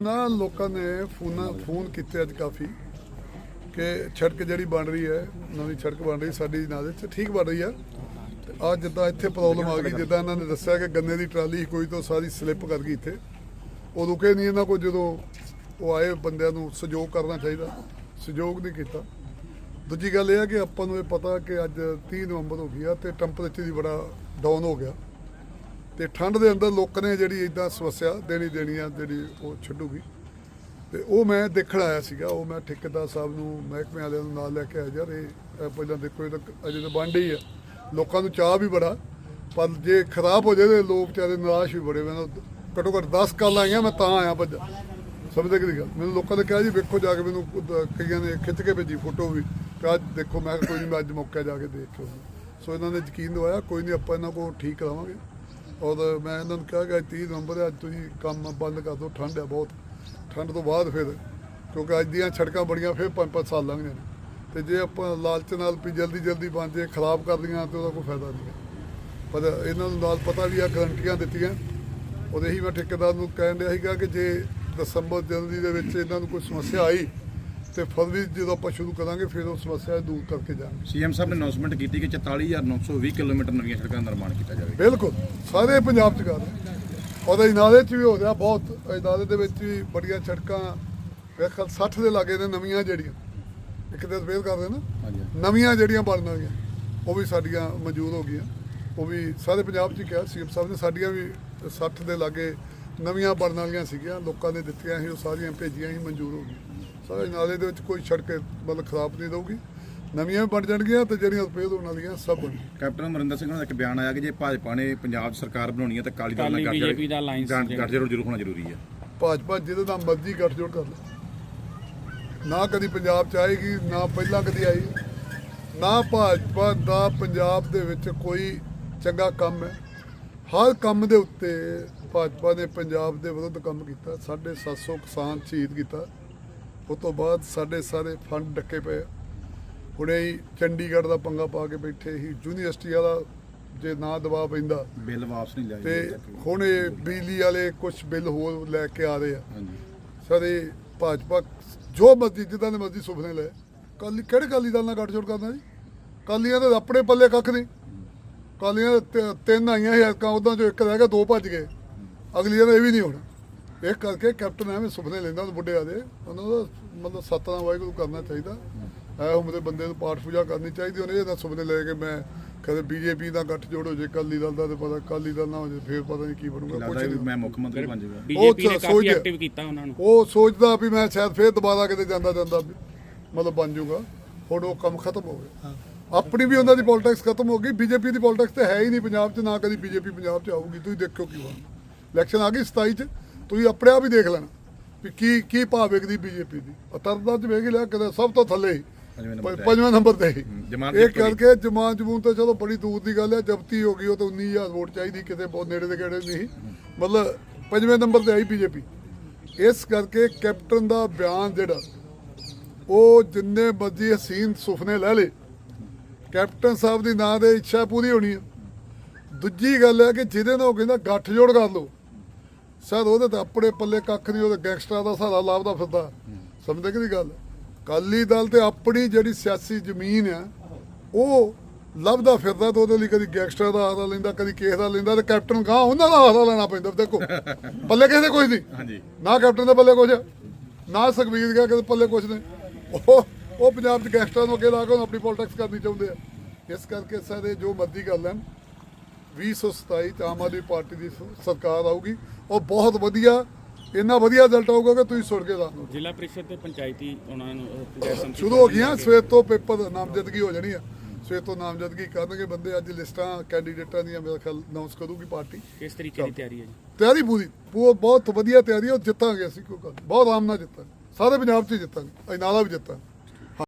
ਨਾ ਲੋਕਾਂ ਨੇ ਫੋਨਾਂ, ਫੋਨ ਕੀਤੇ ਅੱਜ ਕਾਫੀ ਕਿ ਸੜਕ ਜਿਹੜੀ ਬਣ ਰਹੀ ਹੈ, ਨਵੀਂ ਸੜਕ ਬਣ ਰਹੀ, ਸਾਡੀ ਨਾਲੇ ਚ ਠੀਕ ਬਣ ਰਹੀ ਆ ਤੇ ਅੱਜ ਜਿੱਦਾਂ ਇੱਥੇ ਪ੍ਰੋਬਲਮ ਆ ਗਈ, ਜਿੱਦਾਂ ਇਹਨਾਂ ਨੇ ਦੱਸਿਆ ਕਿ ਗੰਨੇ ਦੀ ਟਰਾਲੀ ਕੋਈ ਤੋਂ ਸਾਰੀ ਸਲਿੱਪ ਕਰ ਗਈ ਇੱਥੇ। ਉਹ ਰੁਕੇ ਨਹੀਂ ਇਹਨਾਂ ਕੋਲ ਜਦੋਂ ਉਹ ਆਏ ਬੰਦਿਆਂ ਨੂੰ ਸਹਿਯੋਗ ਕਰਨਾ ਚਾਹੀਦਾ, ਸਹਿਯੋਗ ਨਹੀਂ ਕੀਤਾ। ਦੂਜੀ ਗੱਲ ਇਹ ਹੈ ਕਿ ਆਪਾਂ ਨੂੰ ਇਹ ਪਤਾ ਕਿ ਅੱਜ 30 ਨਵੰਬਰ ਹੋ ਗਈ ਆ ਤੇ ਟੈਂਪਰੇਚਰ ਵੀ ਬੜਾ ਡਾਊਨ ਹੋ ਗਿਆ। ਤੇ ਠੰਡ ਦੇ ਅੰਦਰ ਲੋਕਾਂ ਨੇ ਜਿਹੜੀ ਇਦਾਂ ਸਮੱਸਿਆ ਦੇਣੀ ਦੇਣੀ ਆ, ਜਿਹੜੀ ਉਹ ਛੱਡੂਗੀ। ਤੇ ਉਹ ਮੈਂ ਦੇਖਣ ਆਇਆ ਸੀਗਾ, ਉਹ ਮੈਂ ਠੇਕੇਦਾਰ ਸਾਹਿਬ ਨੂੰ, ਮਹਿਕਮੇ ਵਾਲਿਆਂ ਨੂੰ ਨਾਲ ਲੈ ਕੇ ਆਇਆ, ਯਾਰ ਇਹ ਇਹ ਪਹਿਲਾਂ ਦੇਖੋ, ਇਹ ਤਾਂ ਅਜੇ ਤਾਂ ਬਣ ਹੀ ਆ। ਲੋਕਾਂ ਨੂੰ ਚਾਹ ਵੀ ਬੜਾ, ਪਰ ਜੇ ਖਰਾਬ ਹੋ ਜਾਵੇ ਤੇ ਲੋਕ ਵਿਚਾਰੇ ਨਿਰਾਸ਼ ਵੀ ਬੜੇ ਮੈਨੂੰ ਘੱਟੋ ਘੱਟ 10 ਕਾਲਾਂ ਆਈਆਂ, ਮੈਂ ਤਾਂ ਆਇਆ ਭੱਜ। ਸਮਝਦੇ ਕਿ ਗੱਲ? ਮੈਨੂੰ ਲੋਕਾਂ ਨੇ ਕਿਹਾ ਜੀ, ਵੇਖੋ ਜਾ ਕੇ ਮੈਨੂੰ ਕਈਆਂ ਨੇ ਖਿੱਚ ਕੇ ਭੇਜੀ ਫੋਟੋ ਵੀ ਕਿ ਅੱਜ ਦੇਖੋ, ਮੈਂ ਕਿਹਾ ਕੋਈ ਨਹੀਂ ਮੈਂ ਅੱਜ ਮੌਕਾ ਜਾ ਕੇ ਦੇਖ ਕੇ ਸੋ ਇਹਨਾਂ ਨੇ ਯਕੀਨ ਦਵਾਇਆ, ਕੋਈ ਨਹੀਂ ਆਪਾਂ ਇਹਨਾਂ ਕੋਲ ਠੀਕ ਕਰਾਵਾਂਗੇ। ਔਰ ਮੈਂ ਇਹਨਾਂ ਨੂੰ ਕਿਹਾ ਕਿ ਅੱਜ 30 ਨਵੰਬਰ ਅੱਜ ਤੁਸੀਂ ਕੰਮ ਬੰਦ ਕਰ ਦਿਓ, ਠੰਡ ਹੈ ਬਹੁਤ। ਠੰਡ ਤੋਂ ਬਾਅਦ ਫਿਰ, ਕਿਉਂਕਿ ਅੱਜ ਦੀਆਂ ਸੜਕਾਂ ਬੜੀਆਂ ਫਿਰ 5-5 ਸਾਲ ਲੰਘ ਜਾਣੇ ਤੇ ਜੇ ਆਪਾਂ ਲਾਲਚ ਨਾਲ ਵੀ ਜਲਦੀ ਜਲਦੀ ਬਣ ਜੇ, ਖਰਾਬ ਕਰ ਦੀਆਂ ਤੇ ਉਹਦਾ ਕੋਈ ਫਾਇਦਾ ਨਹੀਂ ਪਰ ਇਹਨਾਂ ਨੂੰ ਨਾਲ ਪਤਾ ਵੀ ਆ, ਗਰੰਟੀਆਂ ਦਿੱਤੀਆਂ। ਉਹਦੇ ਹੀ ਮੈਂ ਠੇਕੇਦਾਰ ਨੂੰ ਕਹਿਣ ਡਿਆ ਸੀਗਾ ਕਿ ਜੇ ਦਸੰਬਰ ਜਨਵਰੀ ਦੇ ਵਿੱਚ ਇਹਨਾਂ ਨੂੰ ਕੋਈ ਸਮੱਸਿਆ ਆਈ ਤੇ ਫਰਵਰੀ 'ਚ ਜਦੋਂ ਆਪਾਂ ਸ਼ੁਰੂ ਕਰਾਂਗੇ ਫਿਰ ਉਹ ਸਮੱਸਿਆ ਦੂਰ ਕਰਕੇ ਜਾਵਾਂਗੇ ਸੀਐਮ ਸਾਹਿਬ ਨੇ ਅਨਾਉਂਸਮੈਂਟ ਕੀਤੀ ਕਿ 44920 ਕਿਲੋਮੀਟਰ ਨਵੀਆਂ ਸੜਕਾਂ ਦਾ ਨਿਰਮਾਣ ਕੀਤਾ ਜਾਵੇਗਾ। ਬਿਲਕੁਲ ਸਾਰੇ ਪੰਜਾਬ ਚ ਕਰ ਰਹੇ ਉਹਦੇ ਇਨਾਲੇ ਚ ਵੀ ਹੋ ਰਿਹਾ ਬਹੁਤ ਇਨਾਲੇ ਦੇ ਵਿੱਚ ਵੀ ਬੜੀਆਂ ਸੜਕਾਂ ਵੇਖਲ 60 ਦੇ ਲਾਗੇ ਨੇ ਨਵੀਆਂ ਜਿਹੜੀਆਂ। ਇੱਕ ਤੇ ਸਪੇਲ ਕਰਦੇ ਨਾ ਨਵੀਆਂ ਜਿਹੜੀਆਂ ਬਣਨ ਵਾਲੀਆਂ ਉਹ ਵੀ ਸਾਡੀਆਂ ਮਨਜ਼ੂਰ ਹੋ ਗਈਆਂ। ਉਹ ਵੀ ਸਾਰੇ ਪੰਜਾਬ 'ਚ ਕਿਹਾ ਸੀਐਮ ਸਾਹਿਬ ਨੇ ਸਾਡੀਆਂ ਵੀ 60 ਦੇ ਲਾਗੇ ਨਵੀਆਂ ਬਣਨ ਵਾਲੀਆਂ ਸੀਗੀਆਂ ਲੋਕਾਂ ਨੇ ਦਿੱਤੀਆਂ ਸੀ ਉਹ ਸਾਰੀਆਂ ਭੇਜੀਆਂ ਸੀ ਮਨਜ਼ੂਰ ਹੋ ਗਈਆਂ। ਸਾਰੇ ਨਾਲੇ ਦੇ ਵਿੱਚ ਕੋਈ ਸੜਕ ਮਤਲਬ ਖਰਾਬ ਨਹੀਂ ਰਹੂਗੀ। ਨਵੀਆਂ ਵੀ ਬਣ ਜਾਣਗੀਆਂ ਤੇ ਜਿਹੜੀਆਂ ਸਪੇਲ ਹੋਣ ਵਾਲੀਆਂ ਸਭ ਬਣ ਕੈਪਟਨ ਅਮਰਿੰਦਰ ਸਿੰਘ ਦਾ ਇੱਕ ਬਿਆਨ ਆਇਆ ਕਿ ਜੇ ਭਾਜਪਾ ਨੇ ਪੰਜਾਬ ਸਰਕਾਰ ਬਣਾਉਣੀ ਹੈ ਤਾਂ ਅਕਾਲੀ ਦਲ ਨਾਲ ਅਕਾਲੀ BJP ਦਾ alliance ਗੱਠ ਜੋੜ ਜ਼ਰੂਰ ਹੋਣਾ ਜ਼ਰੂਰੀ ਹੈ। ਭਾਜਪਾ ਜਿਹਦੇ ਨਾਲ ਮਰਜ਼ੀ ਗੱਠਜੋੜ ਕਰ ਲੈ ਨਾ ਕਦੀ ਪੰਜਾਬ ਚ ਆਏਗੀ ਨਾ ਪਹਿਲਾਂ ਕਦੀ ਆਈ। ਨਾ ਭਾਜਪਾ ਦਾ ਪੰਜਾਬ ਦੇ ਵਿੱਚ ਕੋਈ ਚੰਗਾ ਕੰਮ ਹੈ। ਹਰ ਕੰਮ ਦੇ ਉੱਤੇ ਭਾਜਪਾ ਨੇ ਪੰਜਾਬ ਦੇ ਵਿਰੁੱਧ ਕੰਮ ਕੀਤਾ 750 ਕਿਸਾਨ ਸ਼ਹੀਦ ਕੀਤਾ। ਉਸ ਤੋਂ ਬਾਅਦ ਸਾਡੇ ਸਾਰੇ ਫੰਡ ਡੱਕੇ ਪਏ ਹੁਣੇ ਹੀ ਚੰਡੀਗੜ੍ਹ ਦਾ ਪੰਗਾ ਪਾ ਕੇ ਬੈਠੇ ਹੀ ਯੂਨੀਵਰਸਿਟੀ ਵਾਲਾ ਜੇ ਨਾ ਦਬਾਅ ਪੈਂਦਾ ਬਿੱਲ ਵਾਪਸ ਨਹੀਂ ਲਿਆ ਤੇ ਹੁਣ ਇਹ ਬਿਜਲੀ ਵਾਲੇ ਕੁਝ ਬਿੱਲ ਹੋਰ ਲੈ ਕੇ ਆ ਰਹੇ ਆ। ਹਾਂਜੀ। ਸਾਰੇ ਭਾਜਪਾ ਜੋ ਮਰਜ਼ੀ ਜਿੱਦਾਂ ਦੇ ਮਰਜ਼ੀ ਸੁਪਨੇ ਲੈ ਕਾਲੀ ਕਿਹੜੇ ਕਾਲੀ ਦਲ ਨਾਲ ਗੱਠਜੋੜ ਕਰਨਾ ਜੀ? ਕਾਲੀਆਂ ਦੇ ਆਪਣੇ ਪੱਲੇ ਕੱਖ ਨਹੀਂ। ਕਾਲੀਆਂ ਤਿੰਨ ਆਈਆਂ ਸੀ ਐਤਕਾਂ ਉਦਾਂ ਚੋਂ ਇੱਕ ਰਹਿ ਗਿਆ ਦੋ ਭੱਜ ਗਏ। ਅਗਲੀਆਂ ਦਾ ਇਹ ਵੀ ਨਹੀਂ ਹੋਣਾ। ਇਹ ਕਰਕੇ ਕੈਪਟਨ ਐਵੇਂ ਸੁਪਨੇ ਲੈਂਦਾ ਉਹ ਬੁੱਢੇ ਆਦੇ ਉਹਨਾਂ ਦਾ ਮਤਲਬ ਸਤਨਾਮ ਵਾਹਿਗੁਰੂ ਕਰਨਾ ਚਾਹੀਦਾ। ਐ ਉਮਰੇ ਬੰਦੇ ਨੂੰ ਪਾਠ ਪੂਜਾ ਕਰਨੀ ਚਾਹੀਦੀ। ਉਹਨੇ ਇਹਦਾ ਸੁਪਨੇ ਲੈ ਕੇ ਮੈਂ ਕਦੇ ਬੀਜੇਪੀ ਦਾ ਗੱਠ ਜੋੜ ਹੋ ਜੇ ਕਾਲੀ ਦਲ ਦਾ ਤੇ ਪਤਾ ਕਾਲੀ ਦਲ ਨਾ ਹੋ ਜੇ ਫੇਰ ਪਤਾ ਨਹੀਂ ਕੀ ਬਣੂਗਾ ਕੁਝ ਨਹੀਂ। ਮੈਂ ਮੁੱਖ ਮੰਤਰੀ ਬਣ ਜਾਊਗਾ। ਬੀਜੇਪੀ ਨੇ ਉਹ ਕਾਫੀ ਐਕਟਿਵ ਕੀਤਾ ਉਹਨਾਂ ਨੂੰ। ਉਹ ਸੋਚਦਾ ਵੀ ਮੈਂ ਸ਼ਾਇਦ ਫੇਰ ਦੁਬਾਰਾ ਕਿਤੇ ਜਾਂਦਾ ਜਾਂਦਾ ਵੀ ਮਤਲਬ ਬਣ ਜਾਊਗਾ। ਹੁਣ ਉਹ ਕੰਮ ਖਤਮ ਹੋ ਗਿਆ। ਆਪਣੀ ਵੀ ਉਹਨਾਂ ਦੀ ਪੋਲਿਟਿਕਸ ਖਤਮ ਹੋ ਗਈ। ਬੀਜੇਪੀ ਦੀ ਪੋਲਿਟਿਕਸ ਤੇ ਹੈ ਹੀ ਨਹੀਂ ਪੰਜਾਬ 'ਚ ਨਾ ਕਦੀ ਬੀਜੇਪੀ ਪੰਜਾਬ 'ਚ ਆਊਗੀ। ਤੁਸੀਂ ਦੇਖਿਓ ਕੀ ਹੋਣਾ ਇਲੈਕਸ਼ਨ ਆ ਗਈ 27 'ਚ ਤੁਸੀਂ ਆਪਣੇ ਆਪ ਹੀ ਦੇਖ ਲੈਣਾ ਵੀ ਕੀ ਕੀ ਭਾਅ ਵਿਕਦੀ ਬੀਜੇਪੀ ਦੀ। ਅਤਰਦਾ 'ਚ ਵੇਖ ਲਿਆ ਕਿਤੇ ਸਭ ਤੋਂ ਥੱਲੇ ਪੰਜਵੇਂ ਨੰਬਰ ਤੇ। ਹੀ। ਇਹ। ਕਰਕੇ ਜਮਾਨ ਜਮੂਨ ਤਾਂ ਚਲੋ ਬੜੀ ਦੂਰ ਦੀ ਗੱਲ ਹੈ ਜਬਤੀ ਹੋ ਗਈ ਉਹ ਤਾਂ 19000 ਵੋਟ ਚਾਹੀਦੀ ਕਿਤੇ ਬਹੁਤ ਨੇੜੇ ਦੇ ਕਿਹੜੇ ਨਹੀਂ। ਮਤਲਬ ਪੰਜਵੇਂ ਨੰਬਰ ਤੇ ਆਈ ਬੀਜੇਪੀ। ਇਸ ਕਰਕੇ ਕੈਪਟਨ ਦਾ ਬਿਆਨ ਜਿਹੜਾ ਉਹ ਜਿੰਨੇ ਮਰਜ਼ੀ ਹਸੀਨ ਸੁਪਨੇ ਲੈ ਲੇ। ਕੈਪਟਨ ਸਾਹਿਬ ਦੀ ਨਾਂ ਦੇ ਇੱਛਾ ਪੂਰੀ ਹੋਣੀ ਹੈ। ਦੂਜੀ ਗੱਲ ਹੈ ਕਿ ਜਿਹਦੇ ਨਾਲ ਉਹ ਕਹਿੰਦਾ ਗੱਠ ਜੋੜ ਕਰ ਲਓ। ਸ਼ਾਇਦ ਉਹਦੇ ਤਾਂ ਆਪਣੇ ਪੱਲੇ ਕੱਖ ਨਹੀਂ ਉਹਦੇ ਗੈਂਗਸਟਰਾਂ ਦਾ ਸਹਾਰਾ ਲਾਭਦਾ ਫਿਰਦਾ। ਸਮਝਦੇ ਕਿ ਦੀ ਗੱਲ? ਕਾਲੀ ਦਲ ਤੇ ਆਪਣੀ ਜਿਹੜੀ ਸਿਆਸੀ ਜ਼ਮੀਨ ਆ ਉਹ ਲੱਭਦਾ ਫਿਰਦਾ ਤੇ ਉਹਦੇ ਲਈ ਕਦੀ ਗੈਂਗਸਟਰ ਦਾ ਆਸਰਾ ਲੈਂਦਾ ਕਦੀ ਕੇਸ ਦਾ ਲੈਂਦਾ ਤੇ ਕੈਪਟਨ ਗਾਂ ਉਹਨਾਂ ਦਾ ਆਸਰਾ ਲੈਣਾ ਪੈਂਦਾ ਦੇਖੋ। ਪੱਲੇ ਕਿਸੇ ਕੁਝ ਨਹੀਂ। ਹਾਂਜੀ। ਨਾ ਕੈਪਟਨ ਦੇ ਪੱਲੇ ਕੁਝ ਨਾ ਸੁਖਬੀਰ ਗਿਆ ਕਿਸੇ ਪੱਲੇ ਕੁਝ ਨੇ ਉਹ ਉਹ ਪੰਜਾਬ ਦੇ ਗੈਂਗਸਟਰਾਂ ਨੂੰ ਅੱਗੇ ਲਾ ਕੇ ਆਪਣੀ ਪੋਲਿਟਿਕਸ ਕਰਨੀ ਚਾਹੁੰਦੇ ਆ। ਇਸ ਕਰਕੇ ਸਾਰੇ ਜੋ ਮਰਜ਼ੀ ਕਰ ਲੈਣ 2027 ਚ ਆਮ ਆਦਮੀ ਪਾਰਟੀ ਦੀ ਸਰਕਾਰ ਆਊਗੀ। ਉਹ ਬਹੁਤ ਵਧੀਆ ਇੰਨਾ ਵਧੀਆ ਰਿਜ਼ਲਟ ਆਊਗਾ ਕਿ ਤੁਸੀਂ ਸੁਣ ਕੇ ਦੱਸੋ ਜ਼ਿਲ੍ਹਾ ਪ੍ਰੀਸ਼ਦ ਤੇ ਪੰਚਾਇਤੀ ਉਹਨਾਂ ਨੂੰ ਸ਼ੁਰੂ ਹੋ ਗਈਆਂ ਸਵੇਰ ਤੋਂ ਪੇਪਰ ਨਾਮਜ਼ਦਗੀ ਹੋ ਜਾਣੀ ਆ। ਸਵੇਰ ਤੋਂ ਨਾਮਜ਼ਦਗੀ ਕਰਨਗੇ ਬੰਦੇ ਅੱਜ ਲਿਸਟਾਂ ਕੈਂਡੀਡੇਟਾਂ ਦੀਆਂ ਮੇਰੇ ਖਿਆਲ ਅਨਾਉਂਸ ਕਰੂਗੀ ਪਾਰਟੀ। ਕਿਸ ਤਰੀਕੇ ਦੀ ਤਿਆਰੀ ਹੈ ਜੀ? ਤਿਆਰੀ ਪੂਰੀ ਬਹੁਤ ਬਹੁਤ ਵਧੀਆ ਤਿਆਰੀ ਹੈ, ਉਹ ਜਿੱਤਾਂਗੇ ਅਸੀਂ ਕੋਈ ਗੱਲ। ਬਹੁਤ ਆਰਾਮ ਨਾਲ ਜਿੱਤਾਂਗੇ। ਸਾਰੇ ਪੰਜਾਬ 'ਚ ਜਿੱਤਾਂਗੇ ਅਜਨਾਲਾ ਵੀ ਜਿੱਤਾਂਗੇ।